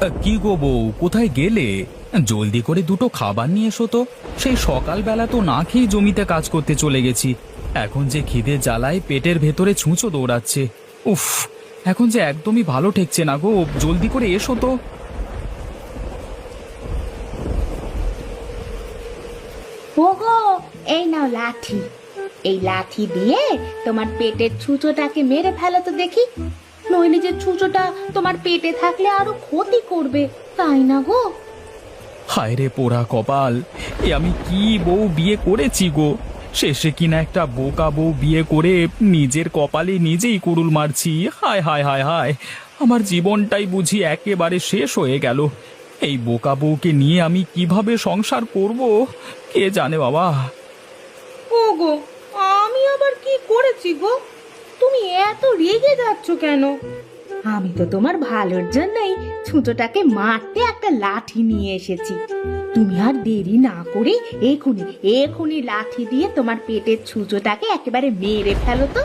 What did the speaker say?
কি গো বউ, কোথায় গেলে? জলদি করে দুটো খাবার নিয়ে এসো তো। সেই সকালবেলা তো না খেয়ে জমিতে কাজ করতে চলে গেছি। এখন যে খিদে জ্বালায় পেটের ভেতরে ছুঁচো দৌড়াচ্ছে। উফ, এখন যে একদমই ভালো ঠেকছে না গো, জলদি করে এসো তো। ওগো, এই নাও লাঠি। এই লাঠি দিয়ে তোমার পেটের ছুঁচোটাকে মেরে ফেলো তো দেখি। নইলে যে ছুঁচোটা তোমার পেটে থাকলে আরও ক্ষতি করবে তাই না গো? হায় রে পোড়া কপাল এ আমি কি বউ বিয়ে করেছি গো? শেষে কিনা একটা বোকা বউ বিয়ে করে নিজের কপালে নিজেই কুড়ুল মারছি। হায় হায় হায় হায় আমার জীবনটাই বুঝি একেবারে শেষ হয়ে গেল। এই বোকা বউকে নিয়ে আমি কীভাবে সংসার করব কে জানে বাবা? ও গো আমি আবার কি করেছি গো? রেগে যাচ্ছ কেন? আমি তো তোমার ভালোর জন্যই ছুঁচোটাকে মারতে একটা লাঠি নিয়ে এসেছি। তুমি আর দেরি না করে এখুনি এখুনি লাঠি দিয়ে তোমার পেটের ছুঁচোটাকে একেবারে মেরে ফেলো তো।